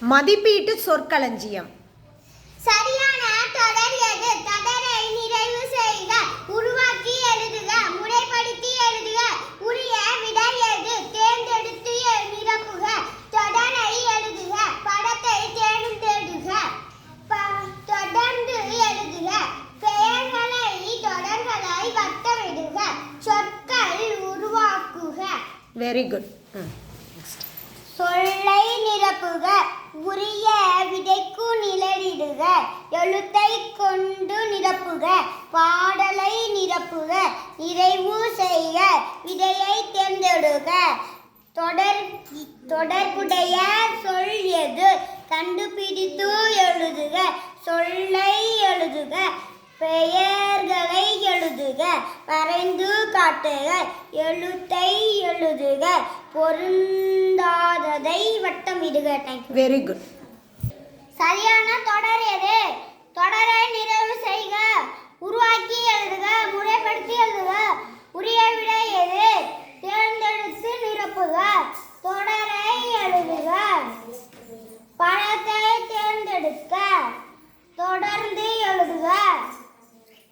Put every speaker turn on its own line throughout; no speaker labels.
மதிப்பீட்டு சொற்களஞ்சியம்.
சரியான தொடர் எது தொடரை நிறைவு செய்க. உருவாக்கி எழுதுக. முறைப்படுத்தி எழுதுக. உரிய விடை எது தேர்ந்தெடுத்து நிரப்புக. தொடரை எழுதுக. படத்தை தேர்ந்தெடுக தொடர்ந்து எழுதுக. பெயர்களை தொடர்களை வட்டமிடுக. சொற்கள் உருவாக்குக.
வெரி குட்
சொல்லை நிரப்புக உரிய விடைக்கு நிழலிடுக எழுத்தை கொண்டு நிரப்புக. பாடலை நிரப்புக. நிறைவு செய்க. விடையை தேர்ந்தெடுக. தொடர் தொடர்புடைய சொல் எது? கண்டுபிடித்து எழுதுக. சொல்லை எழுதுக. பெயர்களை எழுதுக. வரைந்து காட்டுக. எழுத்தை எழுதுக. பொருந்தாததை வட்டமிடுக.
வெரி குட்
சரியான தொடர் எது? தொடரை நிறைவு செய்க. உருவாக்கி எழுதுக முறைப்படுத்தி எழுதுக. உரிய விடை எது? தேர்ந்தெடுத்து நிரப்புக. தொடரை எழுதுக. பழத்தை தேர்ந்தெடுக்க. தொடர்ந்து எழுதுக.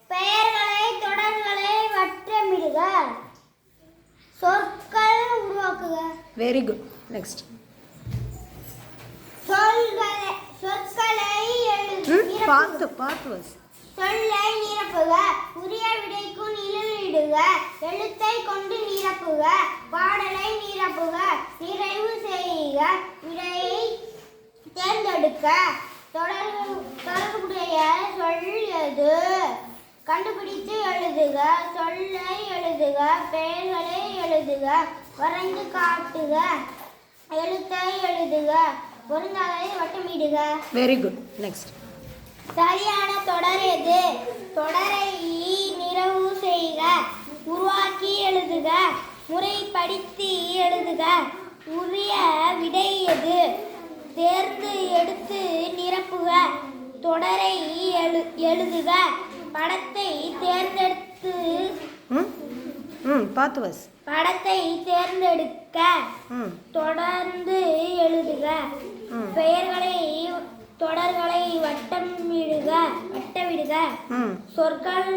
பெயர்களை தொடர்களை வட்டமிடுக. சொற்கள் உருவாக்குக.
வெரி குட் நெக்ஸ்ட்
சொல்களை சொற்களை எழுது
ம்
நிரப்புக.
பார்த்து பார்த்து
சொல்லை நிரப்புக உரிய விடைக்கு நிழலிடுக எழுத்தை கொண்டு நிரப்புக பாடலை நிரப்புக நிறைவு செய்க விடையை தேர்ந்தெடுக்க. தொடர் தொடர்புடைய சொல் எது? கண்டுபிடித்து எழுதுக சொல்லை எழுதுக பெயர்களை எழுதுக வரைந்து காட்டுக எழுத்தை எழுதுக பொருந்தாததை வட்டமிடுக.
வெரி குட் நெக்ஸ்ட்
சரியான தொடர் எது? தொடரை நிறைவு செய்க உருவாக்கி எழுதுக முறைப்படுத்தி எழுதுக. உரிய விடை எது? தேர்ந்து எடுத்து நிரப்புக தொடரை எழு எழுதுக. படத்தை தேர்ந்தெடுத்து
பார்த்து வஸ்
படத்தை தேர்ந்தெடுக்க தொடர்ந்து எழுதுக. பெயர்களை தொடர்களை வட்டமிடுக வட்டமிடுக சொற்கள்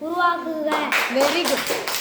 உருவாக்குக.
Very good